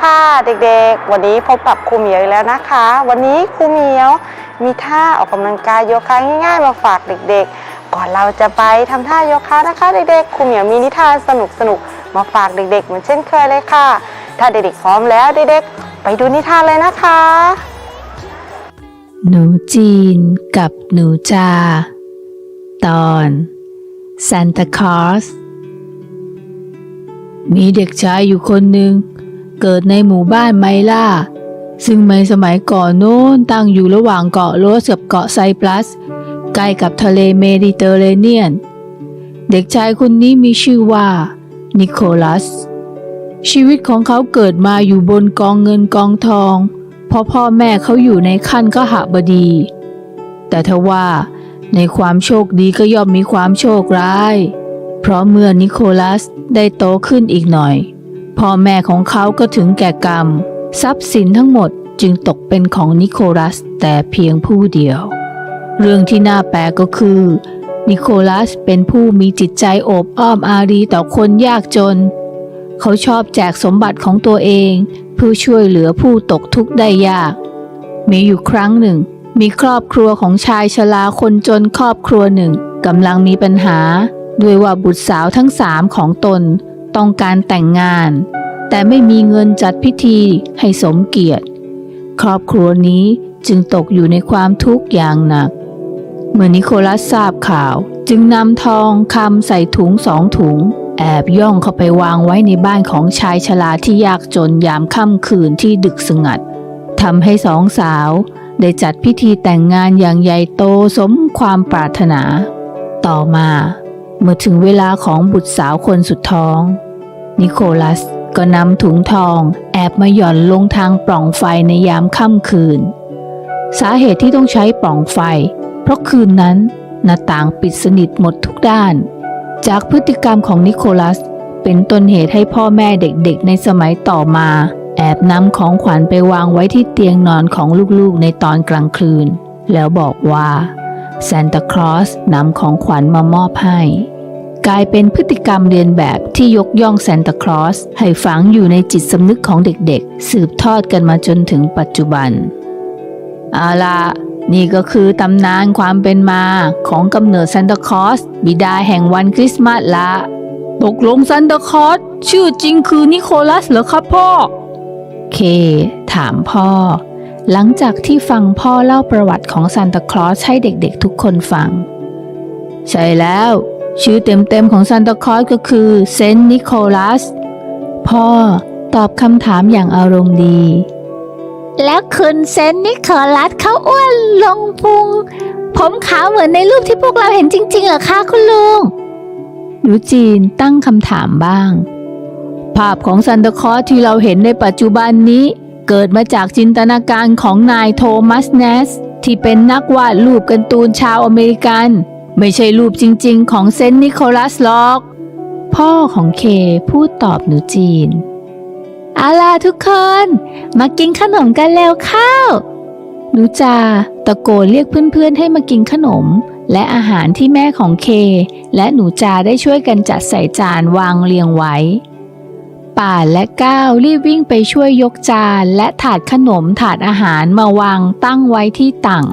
ค่ะเด็กๆ วันนี้พบกับครูเหมียวอีกแล้วนะคะ วันนี้ครูเหมียวมีท่าออกกำลังกายโยคะง่ายๆ มาฝากเด็กๆ ก่อนเราจะไปทำท่าโยคะนะคะเด็กๆครูเหมียวมีนิทานสนุกๆมาฝากเด็กๆ เหมือนเช่นเคยเลยค่ะ ถ้าเด็กๆพร้อมแล้วเด็กๆ ไปดูนิทานเลยนะคะ หนูจีนกับหนูจา ตอน Santa Claus มีเด็กชายอยู่คนหนึ่ง เกิดในหมู่บ้านไมล่า ซึ่งในสมัยก่อนโน้นตั้งอยู่ระหว่างเกาะโรสกับเกาะไซปรัส ใกล้กับทะเลเมดิเตอร์เรเนียน เด็กชายคนนี้มีชื่อว่า นิโคลัส ชีวิตของเขาเกิดมาอยู่บนกองเงินกองทอง เพราะพ่อแม่เขาอยู่ในขั้นก็หบดี แต่ทว่าในความโชคดีก็ย่อมมีความโชคร้าย เพราะเมื่อนิโคลัสได้โตขึ้นอีกหน่อย พ่อแม่ของเขาก็ถึงแก่กรรม ทรัพย์สินทั้งหมดจึงตกเป็นของนิโคลัสแต่เพียงผู้เดียว เรื่องที่น่าแปลกก็คือ นิโคลัสเป็นผู้มีจิตใจโอบอ้อมอารีต่อคนยากจน เขาชอบแจกสมบัติของตัวเองเพื่อช่วยเหลือผู้ตกทุกข์ได้ยาก มีอยู่ครั้งหนึ่ง มีครอบครัวของชายชราคนจนครอบครัวหนึ่งกำลังมีปัญหา ด้วยว่าบุตรสาวทั้งสามของตน ต้องการแต่งงาน แต่ไม่มีเงินจัดพิธีให้สมเกียรติ ครอบครัวนี้จึงตกอยู่ในความทุกข์อย่างหนัก เมื่อนิโคลัสทราบข่าว จึงนำทองคำใส่ถุงสองถุง แอบย่องเข้าไปวางไว้ในบ้านของชายชราที่ยากจนยามค่ำคืนที่ดึกสงัดทำให้สองสาวได้จัดพิธีแต่งงานอย่างใหญ่โตสมความปรารถนา ต่อมา เมื่อถึงเวลาของบุตรสาวคนสุดท้อง นิโคลัสก็นำถุงทองแอบมาหย่อนลงทางปล่องไฟในยามค่ำคืน สาเหตุที่ต้องใช้ปล่องไฟ เพราะคืนนั้นหน้าต่างปิดสนิทหมดทุกด้าน จากพฤติกรรมของนิโคลัสเป็นต้นเหตุให้พ่อแม่เด็กๆ ในสมัยต่อมา แอบนำของขวัญไปวางไว้ที่เตียงนอนของลูกๆในตอนกลางคืน แล้วบอกว่าซานตาคลอสนำของขวัญมามอบให้ กลายเป็นพฤติกรรมเรียนแบบที่ยกย่องซานตาคลอสให้ฝังอยู่ในจิตสำนึกของเด็กๆ สืบทอดกันมาจนถึงปัจจุบันเอาล่ะนี่ก็คือตำนานความเป็นมาของกำเนิดซานตาคลอสบิดาแห่งวันคริสต์มาสละ ตกลงซานตาคลอสชื่อจริงคือนิโคลัสเหรอครับพ่อ เค ถามพ่อ หลังจากที่ฟังพ่อเล่าประวัติของซานตาคลอสให้เด็กๆทุกคนฟัง ใช่แล้ว ชื่อเต็มๆของซานตาคลอสก็คือเซนต์นิโคลัส พ่อตอบคำถามอย่างอารมณ์ดี แล้วคุณเซนนิโคลัสเขาอ้วนลงพุง ผมขาวเหมือนในรูปที่พวกเราเห็นจริงๆเหรอคะคุณลุงหนูจีนตั้งคำถามบ้าง ภาพของซันตาคลอสที่เราเห็นในปัจจุบันนี้ เกิดมาจากจินตนาการของนายโทมัสเนส ที่เป็นนักวาดรูปการ์ตูนชาวอเมริกัน ไม่ใช่รูปจริง ๆ ของเซนต์นิโคลัสหรอก พ่อของเคพูดตอบหนูจีนอาล่ะทุกคน มากินขนมกันแล้วข้าวหนูจาตะโกนเรียกเพื่อนๆให้มากินขนม และอาหารที่แม่ของเค และหนูจาได้ช่วยกันจัดใส่จานวางเรียงไว้ ป่านและก้าวรีบวิ่งไปช่วยยกจานและถาดขนมถาดอาหารมาวางตั้งไว้ที่ตัง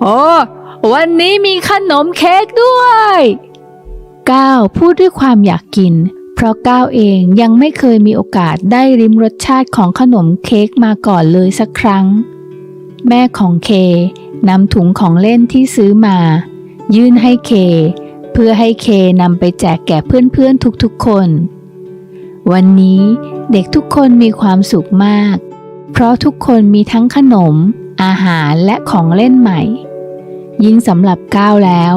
โอ้ วันนี้มีขนมเค้กด้วยก้าวพูดด้วยความอยากกิน เพราะก้าวเองยังไม่เคยมีโอกาสได้ริมรสชาติของขนมเค้กมาก่อนเลยสักครั้ง แม่ของเคนำถุงของเล่นที่ซื้อมา ยื่นให้เค เพื่อให้เคนำไปแจกแก่เพื่อนๆทุกๆคน วันนี้เด็กทุกคนมีความสุขมาก เพราะทุกคนมีทั้งขนม อาหารและของเล่นใหม่ ยิ่งสำหรับก้าวแล้ว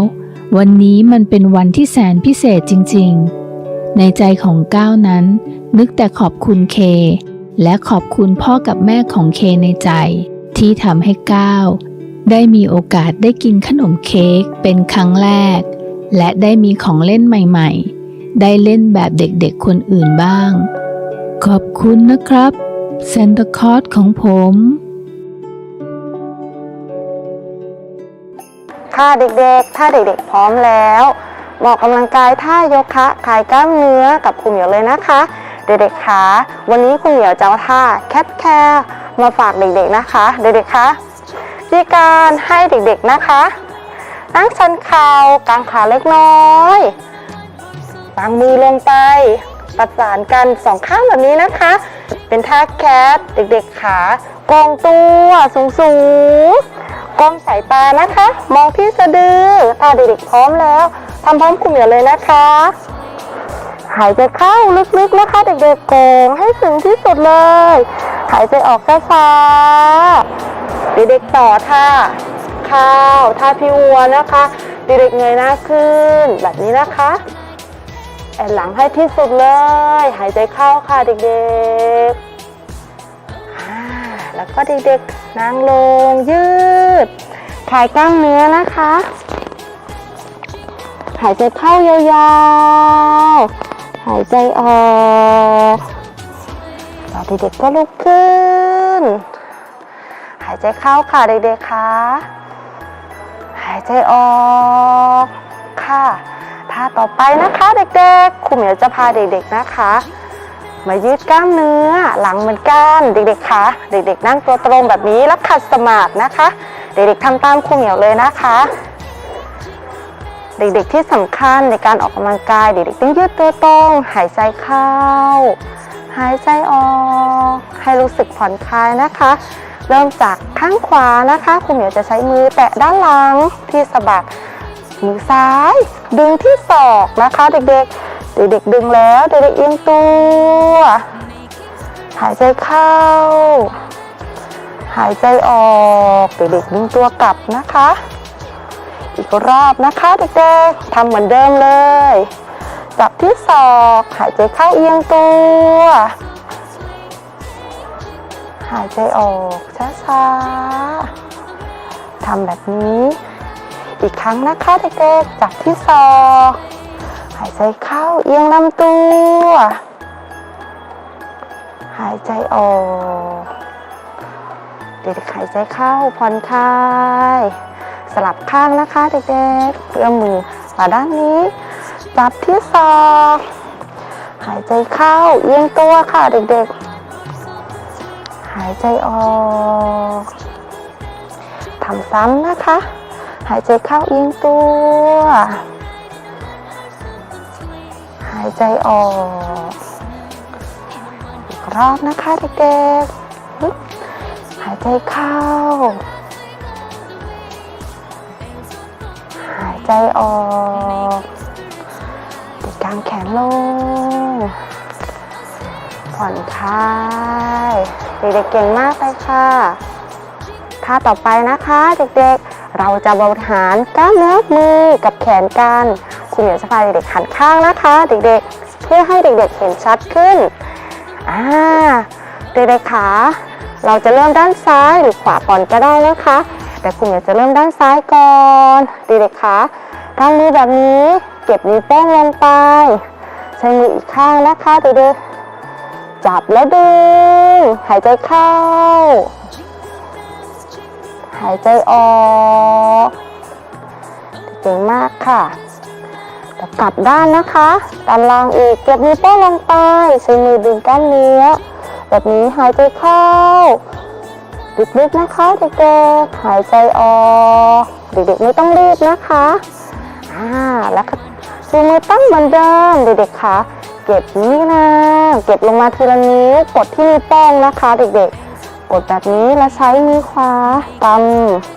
วันนี้มันเป็นวันที่แสนพิเศษจริงๆ ในใจของก้าวนั้น นึกแต่ขอบคุณเค และขอบคุณพ่อกับแม่ของเคในใจ ที่ทำให้ก้าวได้มีโอกาสได้กินขนมเค้กเป็นครั้งแรก และได้มีของเล่นใหม่ๆ ได้เล่นแบบเด็กๆคนอื่นบ้าง ขอบคุณนะครับเซนตาคอร์สของผม ค่ะเด็กๆ ถ้าเด็กๆ พร้อมแล้วเหมาะกำลังกายท่าโยคะคลายกล้ามเนื้อกับครูเหมียวเลยนะคะ เด็กๆคะวันนี้คุณเหมียวจะเอาท่าแคทแคร์มาฝากเด็กๆนะคะ เด็กๆคะวิธีการให้เด็กๆนะคะนั่งชันเข่ากางขาเล็กน้อยวางมือลงไป ประสานกันสองข้างแบบนี้นะคะ เป็นท่าแคทเด็กๆขากองตัวสูงๆ กองสายตานะคะ มองที่สะดืออาเด็กๆพร้อมแล้วทำพร้อมคุณเหมียวเลยนะคะ หายใจเข้าลึกๆนะคะเด็กๆโกงให้ถึงที่สุดเลย หายใจออกช้าๆเด็กๆต่อท่าข้าวท่าพี่วัวนะคะเด็กๆเงยหน้าขึ้น แบบนี้นะคะแอนหลังให้ที่สุดเลย หายใจเข้าค่ะเด็กๆอ่าแล้วก็เด็กๆ นั่งลงยืดคลายกล้ามเนื้อนะคะ หายใจเข้ายาวๆ หายใจออกแล้วเด็กๆก็ลุกขึ้น หายใจเข้าค่ะเด็กๆค่ะหายใจออกค่ะท่าต่อไปนะคะเด็กๆครูเหมียวจะพาเด็กๆนะคะ มายืดกล้ามเนื้อ หลังเหมือนกันเด็กๆคะเด็กๆ นั่งตัวตรงแบบนี้แล้วขัดสมาธินะคะ เด็กๆทำตามครูเหมียวเลยนะคะ เด็กๆที่สำคัญในการออกกำลังกาย เด็กๆต้องยืดตัวตรงหายใจเข้า หายใจออก ให้รู้สึกผ่อนคลายนะคะ เริ่มจากข้างขวานะคะครูเหมียวจะใช้มือแตะด้านหลังที่สะบักมือซ้าย ดึงที่ศอกนะคะ เด็กๆ เด็กๆดึงแล้วเด็กๆเอียงตัวหายใจเข้า หายใจออกเด็กๆดึงตัวกลับนะคะ อีกรอบนะคะเด็กๆทำเหมือนเดิมเลย จับที่ศอกหายใจเข้าเอียงตัว หายใจออกช้าๆทำแบบนี้ อีกครั้งนะคะเด็กๆจับที่ศอก ใจเข้าเอียงลำตัว หายใจออก เด็กๆหายใจเข้าผ่อนคลาย สลับข้างนะคะเด็กๆเอื้อมมือมาด้านนี้ จับที่ศอกหายใจเข้าเอียงตัวค่ะเด็กๆ หายใจออกทำซ้ำนะคะ หายใจเข้าเอียงตัวายใจออก อีกรอบนะคะเด็กๆ หายใจเข้า หายใจออกติดกางแขนลง ผ่อนคลายเด็กๆเก่งมากเลยค่ะท่าต่อไปนะคะเด็กๆ เราจะบริหารกล้ามเนื้อมือกับแขนกัน คุณเหมียวจะพาเด็กๆหันข้างนะคะ เด็กๆ เพื่อให้เด็กๆเห็นชัดขึ้นอ่าเด็กๆขาเราจะเริ่มด้านซ้ายหรือขวาก่อนก็ได้นะคะ แต่คุณเหมียวจะเริ่มด้านซ้ายก่อนเด็กๆขาทำมือแบบนี้เก็บนิ้วโป้งลงไป ใช้มืออีกข้างนะคะเด็กๆจับแล้วดึงหายใจเข้า หายใจออกเก่งมากค่ะ กลับด้านนะคะด้านล่างอีกเก็บนิ้วโป้งลงไปใช้มือดึงก้ามเนื้อแบบนี้หายใจเข้าลึกๆนะคะเด็กๆหายใจออกเด็กๆไม่ต้องรีบนะคะอ่าแล้วก็ชูมือตั้งเหมือนเดิมเด็กๆคะเก็บนี้วนะเก็บลงมาทีละนิ้วกดที่นิ้วโป้งนะคะ เด็กๆ กดแบบนี้แล้วใช้มือขวากำ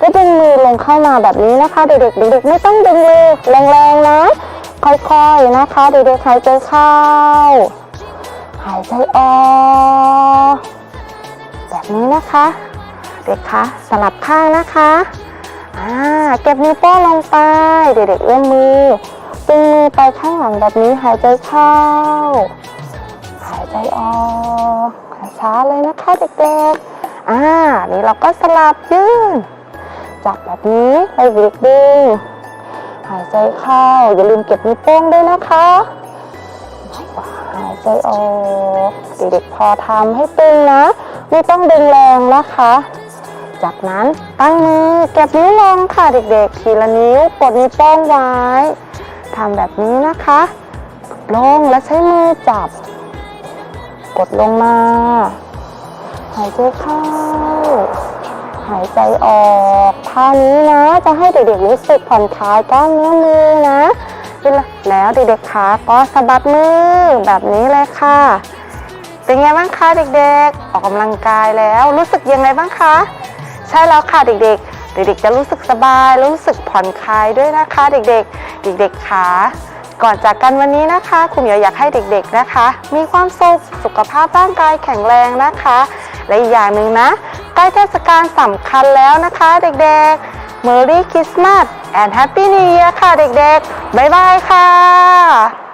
ก็ดึงมือลงเข้ามาแบบนี้นะคะ เด็กๆเด็กๆไม่ต้องดึงมือแรงๆนะค่อยๆนะคะ เด็กๆหายใจเข้า หายใจออกแบบนี้นะคะเด็กคะสลับข้างนะคะอ่าเก็บนิ้วโป้งลงไป เด็กๆเอื้อมมือดึงมือไปข้างหลังแบบนี้หายใจเข้า หายใจออกช้าเลยนะคะเด็กๆอ่านี่เราก็สลับยืน จับแบบนี้ให้เด็กดึงหายใจเข้า อย่าลืมเก็บนิ้วโป้งด้วยนะคะหายใจออกเด็กๆพอทำให้ตึงนะ ไม่ต้องดึงแรงนะคะ จากนั้นตั้งมือเก็บนิ้วลงค่ะเด็กๆ ทีละนิ้วกดนิ้วโป้งไว้ทำแบบนี้นะคะลงและใช้มือจับ กดลงมา หายใจเข้า หายใจออกท่านี้นะจะให้เด็กๆรู้สึกผ่อนคลายกล้ามเนื้อมือนะแล้วเด็กๆขาก็สะบัดมือแบบนี้เลยค่ะ เป็นไงบ้างคะเด็กๆ ออกกำลังกายแล้วรู้สึกยังไงบ้างคะใช่แล้วค่ะเด็กๆ เด็กๆ จะรู้สึกสบายรู้สึกผ่อนคลายด้วยนะคะเด็กๆ เด็กๆขาก่อนจากกันวันนี้นะคะคุณเหมียวอยากให้เด็กๆนะคะ มีความสุขสุขภาพร่างกายแข็งแรงนะคะ และอีกอย่างหนึ่งนะ ใกล้เทศกาลสำคัญแล้วนะคะเด็กๆ Merry Christmas and Happy New Year ค่ะเด็กๆ บ๊ายบายค่ะ